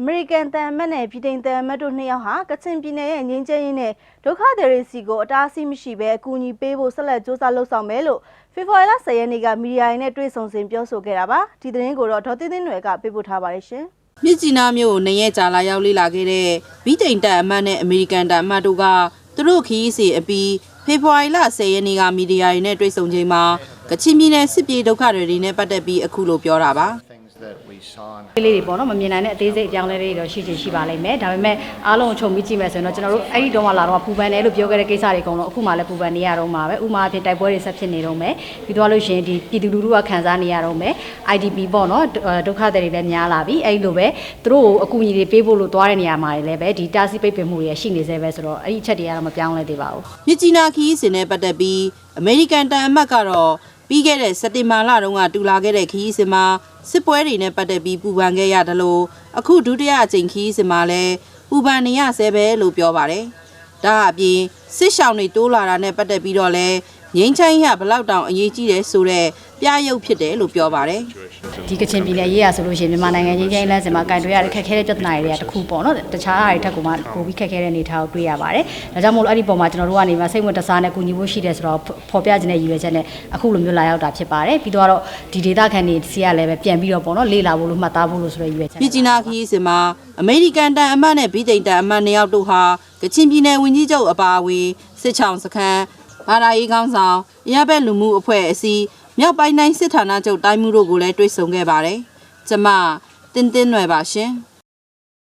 အမေရိကန်တန်အမတ်နဲ့ပြည်ထိုင်တန်အမတ်တို့နှစ်ယောက်ဟာကချင်ပြည်နယ်ရဲ့ငင်းကျင်းရင်းနဲ့ဒုက္ခသည်တွေစီကိုအတားအဆီးမရှိဘဲအကူအညီပေးဖို့ဆက်လက်စ조사လုပ်ဆောင်မယ်လို့ဖေဖော်ဝါရီလ10ရက်နေ့ကမီဒီယာရင်းနဲ့တွေ့ဆုံစဉ်ပြောဆိုခဲ့တာပါဒီသတင်းကိုတော့ဒေါ်သိန်းသိန်းနွယ်ကပေးပို့ထားပါတယ်ရှင်မြစ်ကြီးနားမြို့ကိုနှစ်ရက်ကြာလာရောက်လေ့လာခဲ့တဲ့ဗြိတိန်တပ်အမတ်နဲ့အမေရိကန်တပ်အမတ်တို့ကသူတို့ခီးစီအပြီးဖေဖော်ဝါရီလ10ရက်နေ့ကမီဒီယာတွေနဲ့တွေ့ဆုံချိန်မှာကချင်ပြည်နယ်စစ်ပြေဒုက္ခတွေနဲ့ပတ်သက်ပြီးအခုလိုပြောတာပါ လေးတွေပေါ့နော်မမြင်နိုင်တဲ့အသေးစိတ်အကြောင်းလေးတွေတော့ရှိချင်ရှိပါလိမ့်မယ်ဒါပေမဲ့အားလုံးကိုခြုံပြီးကြည့်မယ်ဆိုရင်တော့ကျွန်တော်တို့အဲ့ဒီတော့မှလာတော့ပူပန်တယ်လို့ပြောခဲ့တဲ့ကိစ္စတွေအကုန်လုံးအခုမှလည်းပူပန်နေရတော့မှာပဲဥမာအဖြစ်တိုက်ပွဲတွေဆက်ဖြစ်နေတော့မယ်ပြီးတော့လို့ရှိရင်ဒီပြည်သူလူထုကခံစားနေရတော့မယ် IDP ပေါ့နော်ဒုက္ခသည်တွေလည်းများလာပြီအဲ့ဒီလိုပဲသူတို့ကိုအကူအညီတွေပေးဖို့လို့သွားတဲ့နေရာမှာလည်းပဲဒီတားဆီးပိတ်ပင်မှုတွေရှိနေသေးပဲဆိုတော့အဲ့ဒီအချက်တွေကတော့မပြောင်းလဲသေးပါဘူးမြစ်ကြီးနားခီးစဉ်နဲ့ပတ်သက်ပြီးအမေရိကန်တပ်အမတ်ကတော့ ပြီးခဲ့တဲ့စက်တင်ဘာလတုန်းကတူလာခဲ့တဲ့ခီးစဉ်မှာစစ်ပွဲတွေနဲ့ပတ်သက်ပြီးပူပန်ခဲ့ရတယ်လို့အခုဒုတိယအကြိမ်ခီးစဉ်မှာလည်းပူပန်နေရဆဲပဲလို့ပြောပါတယ်။ဒါအပြင်စစ်ရှောင်းတွေတိုးလာတာနဲ့ပတ်သက်ပြီးတော့လည်းငိမ့်ချိုင်းရဘလောက်တောင်အရေးကြီးတယ်ဆိုတော့ပြရုပ်ဖြစ်တယ်လို့ပြောပါတယ်။ ဒီကချင်ပြည်နယ်ရေးရဆိုလို့ရှိရင်မြန်မာနိုင်ငံချင်းချင်းလမ်းစဉ်မှာကင်တွဲရတဲ့ခက်ခဲတဲ့ပြဿနာတွေကတခုပေါ့နော်တခြားဟာတွေထက်ကိုမှပိုပြီးခက်ခဲတဲ့အနေအထားကိုတွေ့ရပါတယ်ဒါကြောင့်မို့လို့အဲ့ဒီပုံမှာကျွန်တော်တို့ကနေမှစိတ်ဝင်တစားနဲ့ကူညီဖို့ရှိတယ်ဆိုတော့ဖော်ပြခြင်းနဲ့ရည်ရွယ်ချက်နဲ့အခုလိုမျိုးလာရောက်တာဖြစ်ပါတယ်ပြီးတော့ဒီဒေတာခန်တွေစီကလည်းပဲပြန်ပြီးတော့ပေါ့နော်လေ့လာဖို့လို့မှတ်သားဖို့လို့ဆိုတဲ့ရည်ရွယ်ချက်ပြည်ကြီးနာခီးစဉ်မှာအမေရိကန်တန်အမတ်နဲ့ဗြိတိန်တန်အမတ်နှစ်ယောက်တို့ဟာကချင်ပြည်နယ်ဝန်ကြီးချုပ်အပါအဝင်စစ်ချောင်းစခန်းဘာသာရေးကောင်းဆောင်အရဘက်လူမှုအဖွဲ့အစည်း မြောက်ပိုင်းတိုင်းစစ်ဌာနချုပ်တိုင်းမှုတို့ကိုလည်းတွေ့ဆုံခဲ့ပါတယ်။ကျမတင်းတင်းနွယ်ပါရှင်။